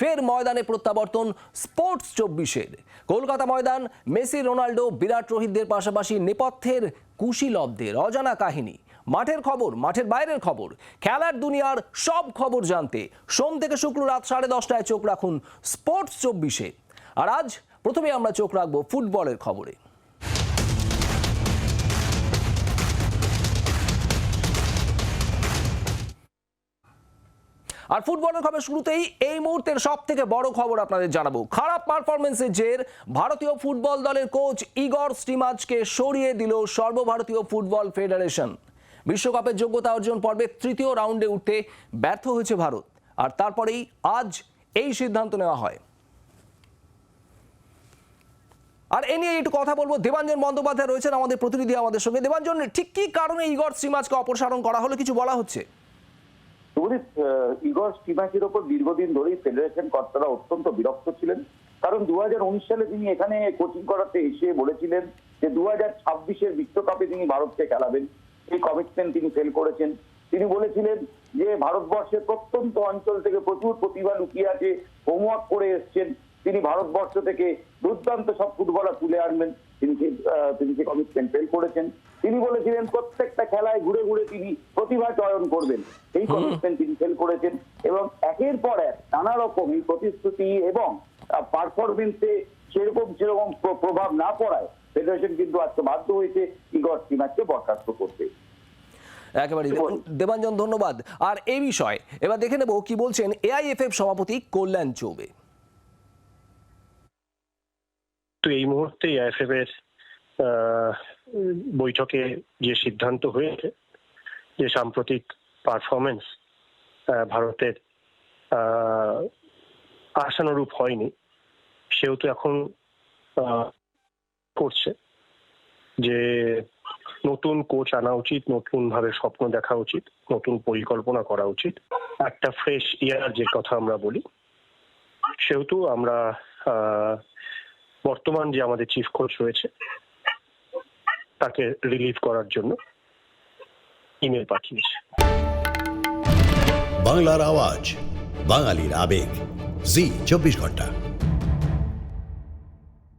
ফের ময়দানে প্রত্যাবর্তন স্পোর্টস চব্বিশের। কলকাতা ময়দান, মেসি, রোনাল্ডো, বিরাট রোহিতদের পাশাপাশি নেপথ্যের কুশীলবদের অজানা কাহিনী। মাঠের খবর, মাঠের বাইরের খবর, খেলার দুনিয়ার সব খবর জানতে সোম থেকে শুক্র রাত সাড়ে দশটায় চোখ রাখুন স্পোর্টস চব্বিশে আর আজ প্রথমে আমরা চোখ রাখব ফুটবলের খবরে। আর ফুটবলের খবর শুরুতেই এই মুহূর্তের সব থেকে বড় খবর আপনাদের জানাব। খারাপ পারফরমেন্সের জের ভারতীয় ফুটবল দলের কোচ ইগর স্টিমাজকে সরিয়ে দিল সর্বভারতীয় ফুটবল ফেডারেশন। বিশ্বকাপের যোগ্যতা অর্জন পর্বে তৃতীয় রাউন্ডে উঠতে ব্যর্থ হয়েছে ভারত। আর তারপরেই আজ এই সিদ্ধান্ত নেওয়া হয়। আর এ নিয়ে একটু কথা বলব। দেবাঞ্জন বন্দ্যোপাধ্যায় রয়েছেন আমাদের প্রতিনিধি আমাদের সঙ্গে। দেবাঞ্জন, ঠিক কি কারণে ইগর স্টিমাজকে অপসারণ করা হলো কিছু বলা হচ্ছে? ইগর ওপর দীর্ঘদিন ধরেই ফেডারেশন কর্তারা অত্যন্ত বিরক্ত ছিলেন। কারণ দু হাজার উনিশ সালে তিনি এখানে কোচিং করাতে এসে বলেছিলেন যে দু হাজার ছাব্বিশের বিশ্বকাপে তিনি ভারতকে খেলাবেন। এই কমিটমেন্ট তিনি ফেল করেছেন। তিনি বলেছিলেন যে, ভারতবর্ষের প্রত্যন্ত অঞ্চল থেকে প্রচুর প্রতিভা লুকিয়ে আছে, হোমওয়ার্ক করে এসছেন। তিনি ভারতবর্ষ থেকে দুর্দান্ত সব ফুটবলার তুলে আনবেন। তিনি তিনি সে কমিটমেন্ট ফেল করেছেন। তিনি বলেছিলেন প্রত্যেকটা খেলায় ঘুরে ঘুরে তিনি প্রতিভা চয়ন করবেন। এই কমিটমেন্ট তিনি ফেল করেছেন এবং একের পর এক নানা রকম এই প্রতিশ্রুতি এবং পারফরমেন্সে সেরকম সেরকম প্র- প্রভাব না পড়ায় ফেডারেশন কিন্তু আজকে বাধ্য হয়েছে ইগর টিমারকে বরখাস্ত করতে। একেবারে। দেবাঞ্জন ধন্যবাদ। আর এই বিষয়ে এবার দেখে নেব কি বলছেন এআইএফএফ সভাপতি কল্যাণ চৌবে। তো এই মুহূর্তে আইএফএফ এর বৈঠকে যে সিদ্ধান্ত হয়েছে, যে সাম্প্রতিক পারফরমেন্স ভারতের আশানুরূপ হয়নি, সেহেতু এখন করছে যে নতুন কোচ আনা উচিত নতুন ভাবে স্বপ্ন দেখা উচিত, নতুন পরিকল্পনা করা উচিত। একটা ফ্রেশ ইয়ার যে কথা আমরা বলি, সেহেতু আমরা বর্তমান যে আমাদের চিফ কোচ রয়েছে, তাকে রিলিভ করার জন্য ইমেল পাঠিয়েছে। বাংলার আওয়াজ, বাঙালির আবেগ, জি, চব্বিশ ঘণ্টা।